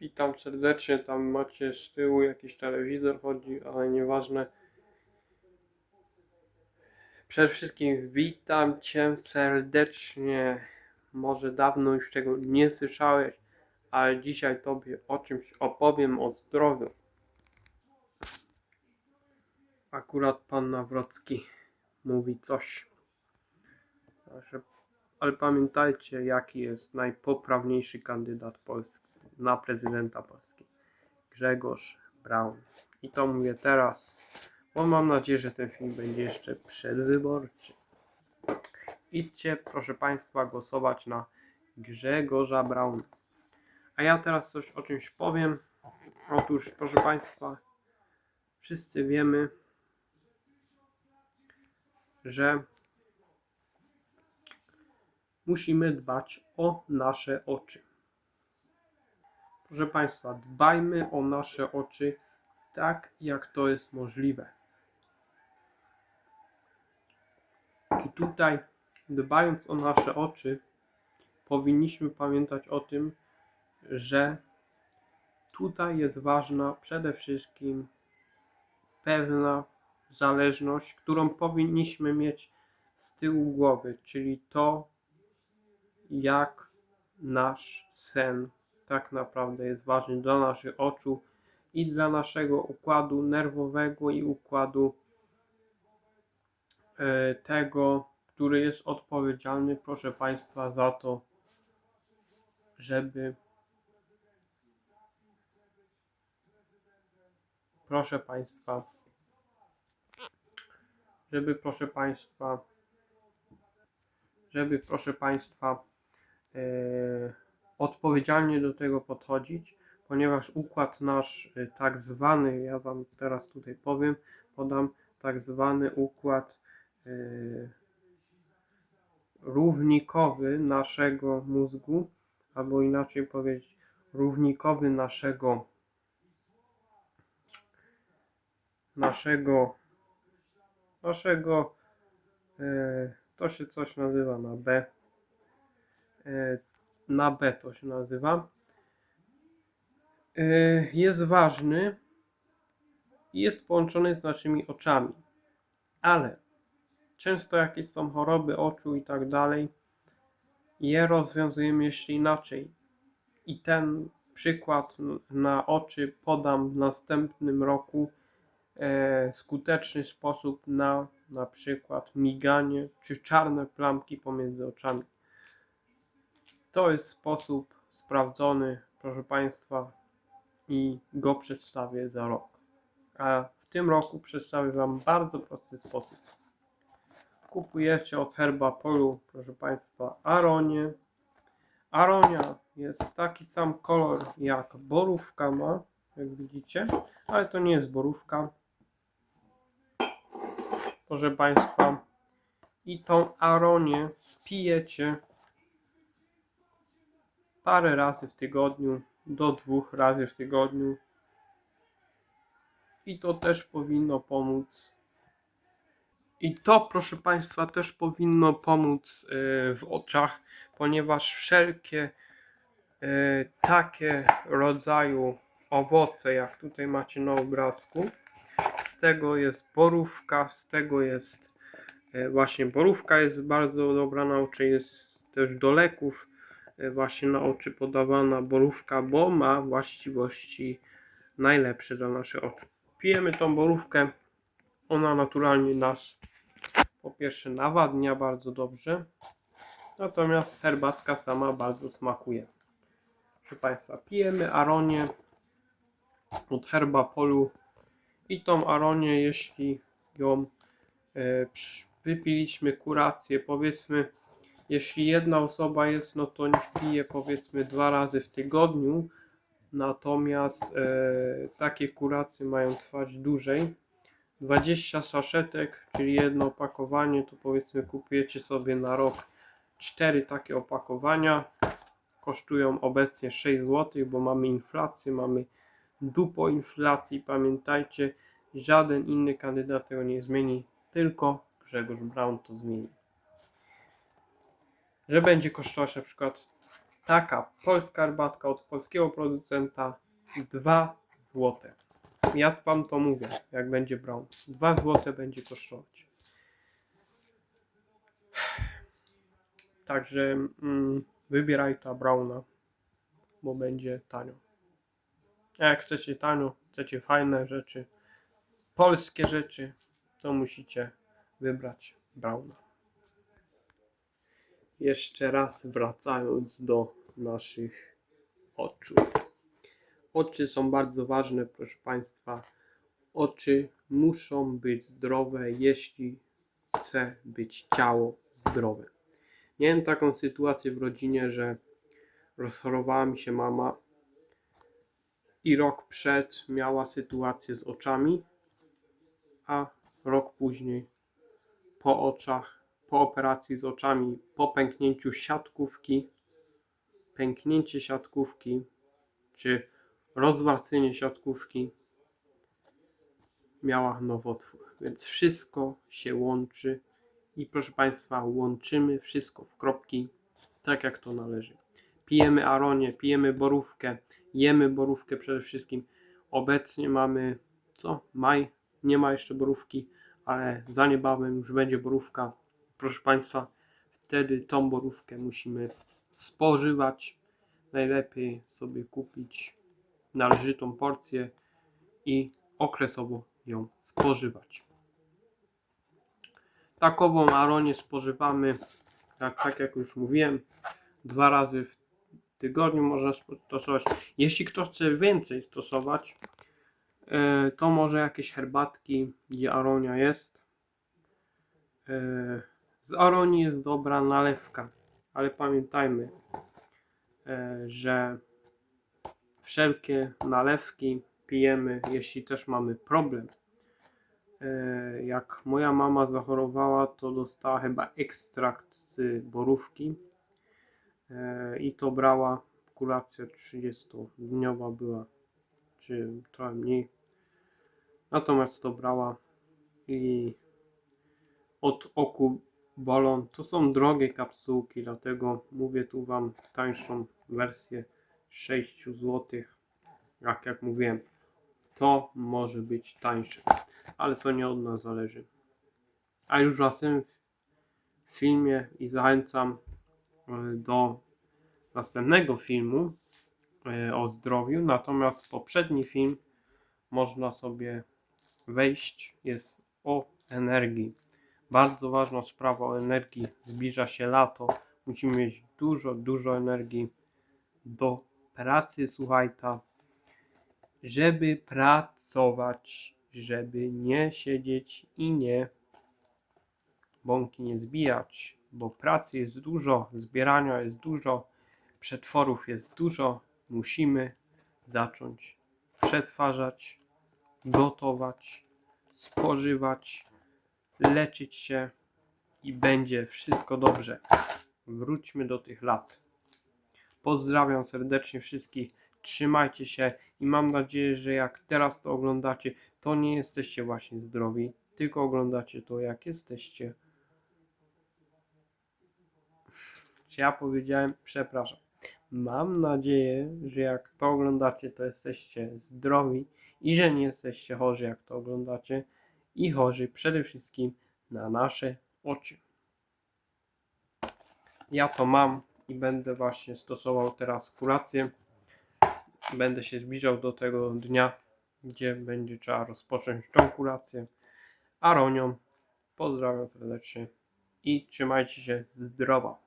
Witam serdecznie, tam macie z tyłu jakiś telewizor chodzi, ale nieważne. Przede wszystkim witam Cię serdecznie. Może dawno już tego nie słyszałeś, ale dzisiaj Tobie o czymś opowiem o zdrowiu. Akurat Pan Nawrocki mówi coś. Ale pamiętajcie, jaki jest najpoprawniejszy kandydat Polski na prezydenta Polski. Grzegorz Braun. I to mówię teraz, bo mam nadzieję, że ten film będzie jeszcze przedwyborczy. Idźcie, proszę Państwa, głosować na Grzegorza Brauna. A ja teraz coś o czymś powiem. Otóż, proszę Państwa, wszyscy wiemy, że musimy dbać o nasze oczy. Proszę Państwa, dbajmy o nasze oczy tak, jak to jest możliwe. I tutaj, dbając o nasze oczy, powinniśmy pamiętać o tym, że tutaj jest ważna przede wszystkim pewna zależność, którą powinniśmy mieć z tyłu głowy, czyli to, jak nasz sen tak naprawdę jest ważny dla naszych oczu i dla naszego układu nerwowego i układu e, tego, który jest odpowiedzialny, proszę Państwa, za to, żeby proszę Państwa, żeby proszę Państwa, żeby proszę Państwa e, odpowiedzialnie do tego podchodzić, ponieważ układ nasz e, tak zwany, ja Wam teraz tutaj powiem, podam tak zwany układ e, równikowy naszego mózgu, albo inaczej powiedzieć, równikowy naszego naszego naszego e, to się coś nazywa na B e, na B to się nazywa. E, jest ważny i jest połączony z naszymi oczami. Ale często jakieś są choroby oczu i tak dalej je rozwiązujemy jeszcze inaczej. I ten przykład na oczy podam w następnym roku e, skuteczny sposób na na przykład miganie czy czarne plamki pomiędzy oczami. To jest sposób sprawdzony, proszę Państwa, i go przedstawię za rok. A w tym roku przedstawię Wam bardzo prosty sposób. Kupujecie od Herba Polu, proszę Państwa, aronię. Aronia jest taki sam kolor jak borówka ma, jak widzicie, ale to nie jest borówka. Proszę Państwa, i tą aronię pijecie parę razy w tygodniu, do dwóch razy w tygodniu. I to też powinno pomóc. I to, proszę Państwa, też powinno pomóc e, w oczach, ponieważ wszelkie e, takie rodzaju owoce, jak tutaj macie na obrazku, z tego jest borówka, z tego jest e, właśnie borówka jest bardzo dobra na oczy, jest też do leków właśnie na oczy podawana borówka, bo ma właściwości najlepsze dla naszych oczu. Pijemy tą borówkę, ona naturalnie nas po pierwsze nawadnia bardzo dobrze, natomiast herbatka sama bardzo smakuje. Proszę Państwa, pijemy aronię od herba polu i tą aronię, jeśli ją e, wypiliśmy kurację, powiedzmy, jeśli jedna osoba jest, no to niech pije powiedzmy dwa razy w tygodniu, natomiast e, takie kuracje mają trwać dłużej. 20 saszetek, czyli jedno opakowanie, to powiedzmy kupujecie sobie na rok cztery takie opakowania. Kosztują obecnie 6 zł, bo mamy inflację, mamy dupo inflacji. Pamiętajcie, żaden inny kandydat tego nie zmieni, tylko Grzegorz Braun to zmieni. Że będzie kosztować na przykład Taka polska herbatka od polskiego producenta 2 złote. Ja wam to mówię, jak będzie brown. 2 złote będzie kosztować. Także mm, wybieraj ta browna, bo będzie tanio. A jak chcecie tanio, chcecie fajne rzeczy, polskie rzeczy, to musicie wybrać browna. Jeszcze raz wracając do naszych oczu. Oczy są bardzo ważne, proszę Państwa. Oczy muszą być zdrowe, jeśli chce być ciało zdrowe. Miałem taką sytuację w rodzinie, że rozchorowała mi się mama i rok przed miała sytuację z oczami, a rok później po oczach, po operacji z oczami, po pęknięciu siatkówki, pęknięcie siatkówki, czy rozwarstwienie siatkówki, miała nowotwór. Więc wszystko się łączy i proszę Państwa, łączymy wszystko w kropki, tak jak to należy. Pijemy aronię, pijemy borówkę, jemy borówkę przede wszystkim. Obecnie mamy, co? Maj, nie ma jeszcze borówki, ale za niebawem już będzie borówka. Proszę Państwa, wtedy tą borówkę musimy spożywać. Najlepiej sobie kupić należytą porcję i okresowo ją spożywać. Takową aronię spożywamy, tak, tak jak już mówiłem, dwa razy w tygodniu można stosować. Jeśli ktoś chce więcej stosować, e, to może jakieś herbatki, gdzie aronia jest. Z aronii jest dobra nalewka, ale pamiętajmy, e, że wszelkie nalewki pijemy, jeśli też mamy problem. E, Jak moja mama zachorowała, to dostała chyba ekstrakt z borówki E, i to brała. Kuracja 30-dniowa była, czy trochę mniej. Natomiast to brała i od oku bolą. To są drogie kapsułki, dlatego mówię tu Wam tańszą wersję 6 zł. Jak, jak mówiłem, to może być tańsze, ale to nie od nas zależy. A już w następnym filmie i zachęcam e, do następnego filmu e, o zdrowiu. Natomiast poprzedni film można sobie wejść, jest o energii. Bardzo ważna sprawa o energii. Zbliża się lato. Musimy mieć dużo, dużo energii do pracy, słuchaj ta, żeby pracować, żeby nie siedzieć i nie bąki nie zbijać, bo pracy jest dużo, zbierania jest dużo, przetworów jest dużo, musimy zacząć przetwarzać, gotować, spożywać, leczyć się i będzie wszystko dobrze. Wróćmy do tych lat. Pozdrawiam serdecznie wszystkich. Trzymajcie się i mam nadzieję, że jak teraz to oglądacie, to nie jesteście właśnie zdrowi, tylko oglądacie to, jak jesteście. Czy ja powiedziałem? Przepraszam. Mam nadzieję, że jak to oglądacie, to jesteście zdrowi i że nie jesteście chorzy, jak to oglądacie, i chorzy przede wszystkim na nasze oczy. Ja to mam i będę właśnie stosował teraz kurację. Będę się zbliżał do tego dnia, gdzie będzie trzeba rozpocząć tą kurację. Aronią pozdrawiam serdecznie i trzymajcie się zdrowo.